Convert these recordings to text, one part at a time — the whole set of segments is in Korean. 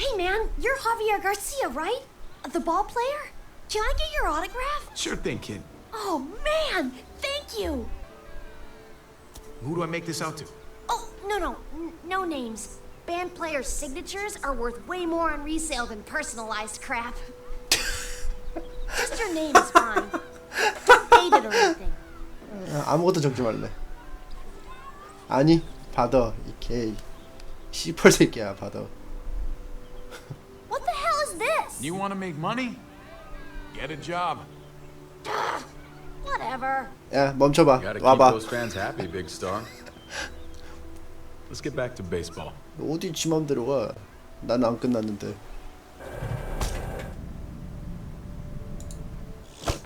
Hey man, you're Javier Garcia, right? The ball player? Can I get your autograph? Sure thing, kid. Oh man, thank you. Who do I make this out to? Oh, no, no, n- no names. Band players' signatures are worth way more on resale than personalized crap. Just your name is fine. Don't date it or anything. 아, 아무것도 적지 말래. 아니, 받아. 이개 씨펄 새끼야, 받아. What the hell is this? You want to make money? Get a job. Whatever. 야, 멈춰봐. Gotta keep 와봐. those fans happy, big star. Let's get back to baseball. 어디 지 맘대로 가. 나는 안 끝났는데.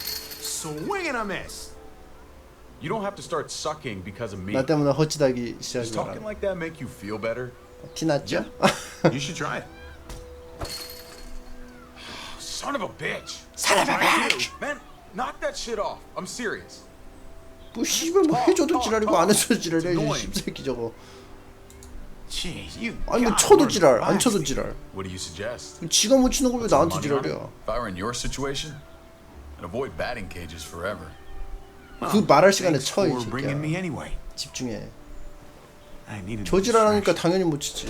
Swing and a miss. You don't have to start sucking because of me. 나 때문에 헛지다기 Does 시작하지 talking 마라. like that make you feel better? 티났죠? You should try it. Son of a bitch! Son of a bitch! Man, knock that shit off. I'm serious. 뭐 씨발 뭐 해줘도 지랄이고 안 해줘도 지랄이야 이 씹새끼 저거. Jeez, you. 아니 뭐 쳐도 지랄, 안. 쳐도 지랄. What do you suggest? 지가 못 치는 걸 왜 나한테? 지랄이야? If I were in your situation, I'd avoid batting cages forever. 그 말할 시간에 Thanks 쳐이 for bringing me 새끼야. 집중해. 저 지랄하니까 당연히 못 치지.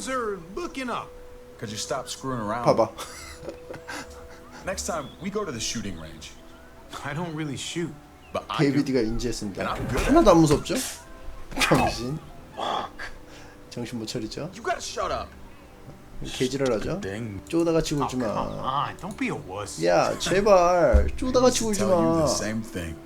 Things are looking up. Could you stop screwing around? 봐봐. Next time, we go to the shooting range. I don't really shoot. But I do. 데이비드가 인지했습니다. 하나도 안 무섭죠? 정신. 정신 못 차리죠? You gotta shut up. 개지랄하죠? Oh, 굴지 come 마. on, don't be a wuss. 야 제발 쪼다같이 굴지 Tell you 마. the same thing.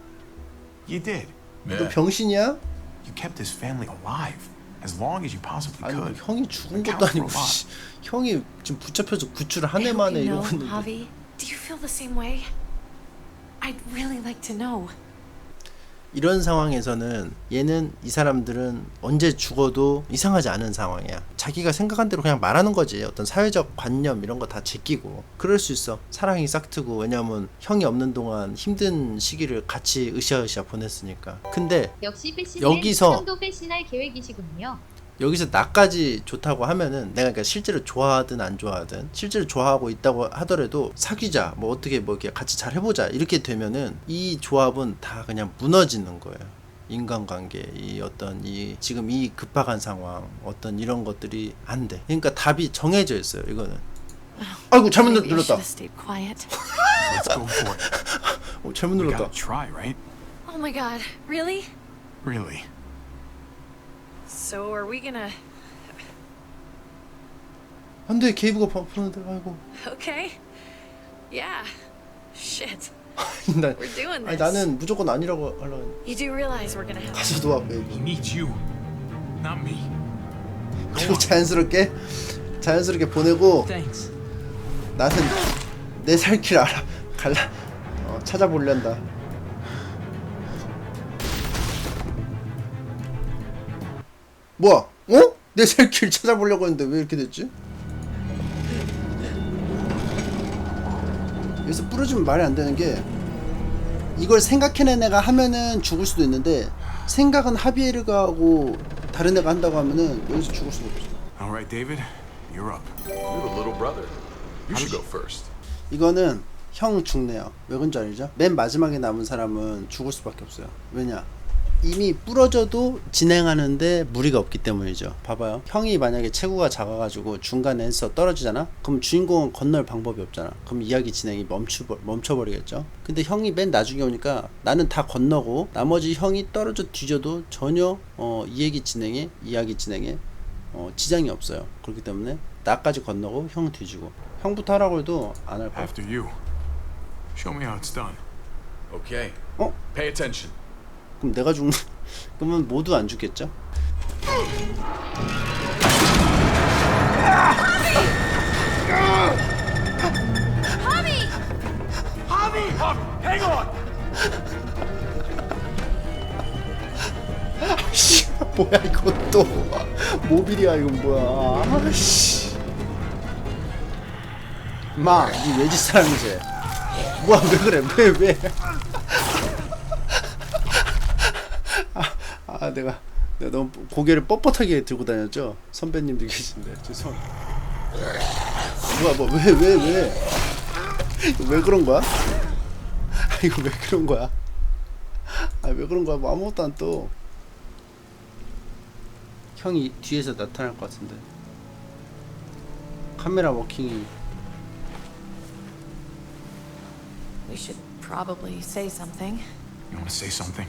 You did. 너 Yeah. 병신이야? You kept this family alive as long as you possibly 아니 뭐 could. 형이 죽은 것도 아니고 a lot. 씨, 형이 지금 붙잡혀서 구출 한해 만에 이러고 있는데 Javi. Do you feel the same way? I'd really like to know. 이런 상황에서는 얘는 이 사람들은 언제 죽어도 이상하지 않은 상황이야. 자기가 생각한 대로 그냥 말하는 거지. 어떤 사회적 관념 이런 거 다 제끼고. 그럴 수 있어. 사랑이 싹트고 왜냐면 형이 없는 동안 힘든 시기를 같이 으쌰으쌰 보냈으니까. 근데 역시 여기서- 계획이시군요. 여기서 나까지 좋다고 하면은 내가 그러니까 실제로 좋아하든 안 좋아하든 실제로 좋아하고 있다고 하더라도 사귀자 뭐 어떻게 뭐 이렇게 같이 잘 해보자 이렇게 되면은 이 조합은 다 그냥 무너지는 거예요 인간관계 이 어떤 이 지금 이 급박한 상황 어떤 이런 것들이 안 돼 그러니까 답이 정해져 있어요 이거는 아이고 잘못 눌렀다. 어, 잘못 눌렀다 try, right? Oh my god, really? Really? So are we gonna. 안 돼 게이브가 바쁘는데 아이고 Okay. Yeah. Shit. 나, We're doing 아니 this. 나는 무조건 아니라고 하려고 You do realize we're gonna have. 가서 도와 He 베이비 needs you, not me. 그리고 자연스럽게 자연스럽게 보내고 Thanks. 나는 내 살길 알아 갈라 어, 찾아보련다 뭐야 어? 내살길 찾아보려고 했는데 왜 이렇게 됐지? 여기서 부러지면 말이 안 되는 게 이걸 생각해낸 애가 하면은 죽을 수도 있는데 생각은 하비에르가 하고 다른 애가 한다고 하면은 여기서 죽을 수가 없어 All right, David, you're up. You're the little brother. You should go first. 이거는 형 죽네요. 왜 그런 줄 알죠? 맨 마지막에 남은 사람은 죽을 수밖에 없어요. 왜냐? 이미 부러져도 진행하는데 무리가 없기 때문이죠. 봐봐요. 형이 만약에 체구가 작아가지고 중간에서 떨어지잖아? 그럼 주인공은 건널 방법이 없잖아. 그럼 이야기 진행이 멈추버, 멈춰버리겠죠? 근데 형이 맨 나중에 오니까 나는 다 건너고 나머지 형이 떨어져 뒤져도 전혀 어, 이 얘기 진행에, 이야기 진행에 어, 지장이 없어요. 그렇기 때문에 나까지 건너고 형 뒤지고 형부터 하라고 해도 안 할 거야. After you. Show me how it's done. Okay. 어? Pay attention. 그럼 내가 죽는 그러면 모두 안 죽겠죠? 씨 뭐야 또. 모빌이야 이건 뭐야. 아씨. 마이 외지 사람이지. 뭐야 왜 그래? 왜왜? 아, 아 내가 내가 너무 고개를 뻣뻣하게 들고 다녔죠. 선배님들 계신데 죄송. 뭐야 뭐왜 왜 왜? 왜 그런 거야? 아, 이거 왜 그런 거야? 아 왜 그런 거야? 뭐 아무것도 안 떠. 형이 뒤에서 나타날 것 같은데. 카메라 워킹이 We should probably say something. You want to say something?